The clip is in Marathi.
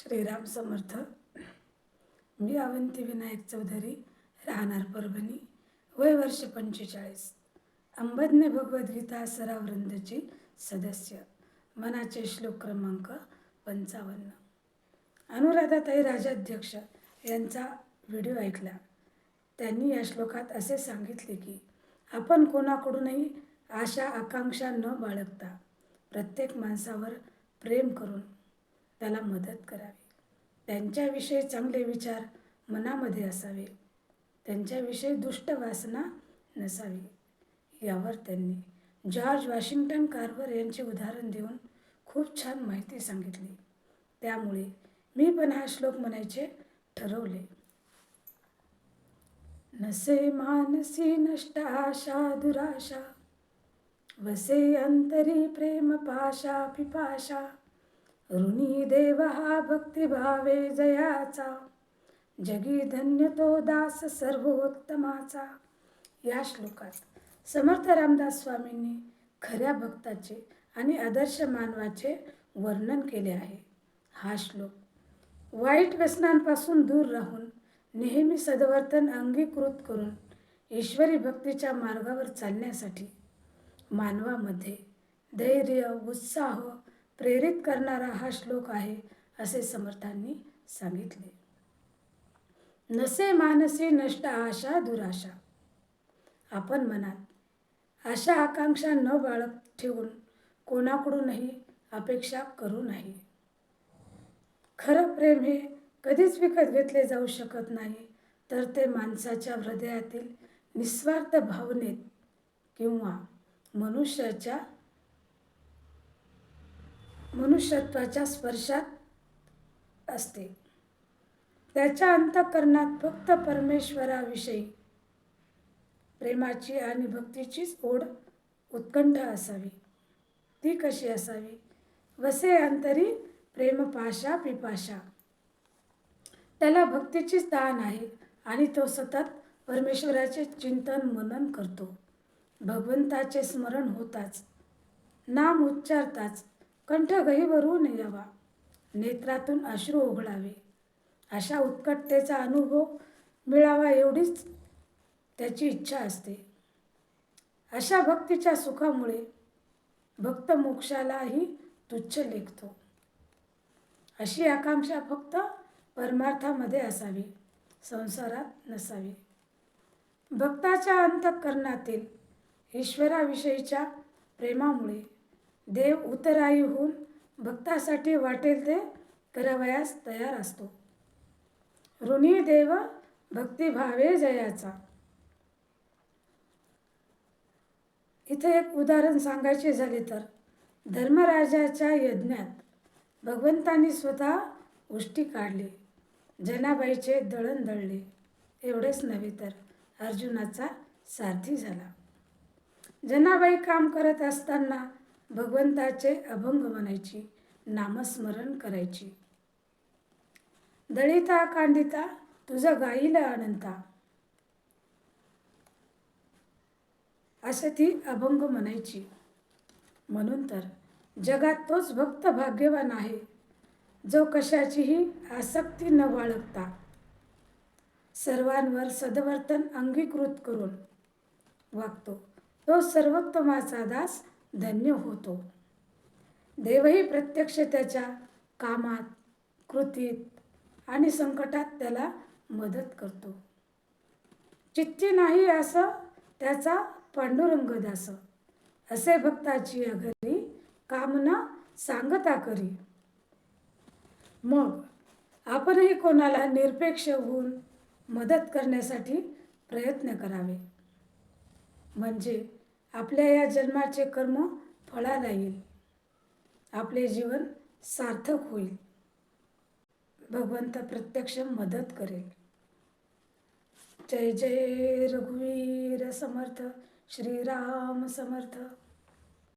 श्रीराम समर्थ मी अवंती विनायक चौधरी राहणार परभणी वय वर्ष पंचेचाळीस अंबज्ञ भगवद्गीता सराव वृंदची सदस्य मनाचे श्लोक क्रमांक पंचावन्न. अनुराधाताई राजाध्यक्ष यांचा व्हिडिओ ऐकला. त्यांनी या श्लोकात असे सांगितले की आपण कोणाकडूनही आशा आकांक्षा न बाळगता प्रत्येक माणसावर प्रेम करून त्याला मदत करावी. त्यांच्याविषयी चांगले विचार मनामध्ये असावे. त्यांच्याविषयी दुष्ट वासना नसावी. यावर त्यांनी जॉर्ज वॉशिंग्टन कार्वर यांचे उदाहरण देऊन खूप छान माहिती सांगितली. त्यामुळे मी पण हा श्लोक म्हणायचे ठरवले. नसे मानसी नष्ट आशा दुराशा. वसे अंतरी प्रेम पाशा पिपाशा. ऋणी देव हा भक्तिभावे जयाचा। जगी धन्य तो दास सर्वोत्तमाचा। या श्लोकात समर्थ रामदास स्वामींनी खऱ्या भक्ताचे आणि आदर्श मानवाचे वर्णन केले आहे. हा श्लोक वाईट व्यसनांपासून दूर राहून नेहमी सदवर्तन अंगीकृत करून ईश्वरी भक्तीच्या मार्गावर चालण्यासाठी मानवामध्ये धैर्य उत्साह प्रेरित करणारा हा श्लोक आहे असे समर्थांनी सांगितले. नसे मानसी नष्ट आशा दुराशा. आपण मनात आशा आकांक्षा न बाळग ठेवून कोणाकडूनही अपेक्षा करू नाही खरं प्रेम हे कधीच विकत घेतले जाऊ शकत नाही तर ते माणसाच्या हृदयातील निस्वार्थ भावनेत किंवा मनुष्याच्या मनुष्यत्वाच्या स्पर्शात असते. त्याच्या अंतःकरणात फक्त परमेश्वराविषयी प्रेमाची आणि भक्तीचीच ओढ उत्कंठ असावी. ती कशी असावी? वसे अंतरी प्रेमपाशा पिपाशा. त्याला भक्तीचीच दान आहे आणि तो सतत परमेश्वराचे चिंतन मनन करतो. भगवंताचे स्मरण होताच. नाम उच्चारताच. कंठ भरू यावा. नेत्रातून अश्रू उघडावे अशा उत्कटतेचा अनुभव मिळावा एवढीच त्याची इच्छा असते. अशा भक्तीच्या सुखामुळे भक्त मोक्षालाही तुच्छ लेखतो. अशी आकांक्षा फक्त परमार्थामध्ये असावी संसारात नसावी. भक्ताच्या अंतःकरणातील ईश्वराविषयीच्या प्रेमामुळे देव उतराई होऊन भक्तासाठी वाटेल ते करावयास तयार असतो. ऋणी देव भक्तिभावे जयाचा. इथे एक उदाहरण सांगायचे झाले तर धर्मराजाच्या यज्ञात भगवंतांनी स्वतः उष्टी काढली. जनाबाईचे दळण दळले. एवढेच नव्हे तर अर्जुनाचा सारथी झाला. जनाबाई काम करत असताना भगवंताचे अभंग म्हणायची नामस्मरण करायची. दळिता कांडिता तुझं गाईला अनंता. असे ती अभंग म्हणायची. म्हणून तर जगात तोच भक्त भाग्यवान आहे जो कशाचीही आसक्ती न बाळगता सर्वांवर सदवर्तन अंगीकृत करून वागतो. तो सर्वोत्तमाचा दास धन्य होतो. देवही प्रत्यक्ष त्याच्या कामात कृतीत आणि संकटात त्याला मदत करतो. चित्ती नाही असं त्याचा पांडुरंग दास. असे भक्ताची अघरी कामना सांगता करी. मग आपणही कोणाला निरपेक्ष होऊन मदत करण्यासाठी प्रयत्न करावे. म्हणजे आपल्या या जन्माचे कर्म फळाला येईल. आपले जीवन सार्थक होईल. भगवंत प्रत्यक्ष मदत करेल. जय जय रघुवीर समर्थ श्रीराम समर्थ.